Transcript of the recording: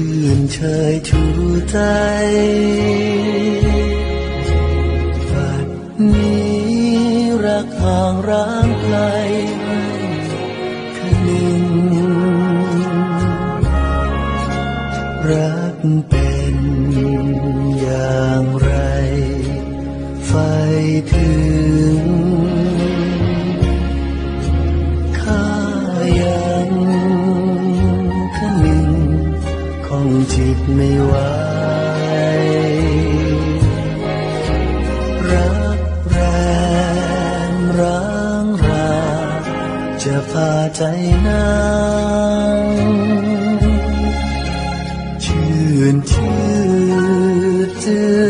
ชื่นเชยชูใจ บัดนี้รักห่างร้างไกลไม่คืนรักเป็นอย่างไร ไฟถึง องจิตไม่ไหวรักแรงร้างราจะพาใจนั่งชื่นชื่นจืด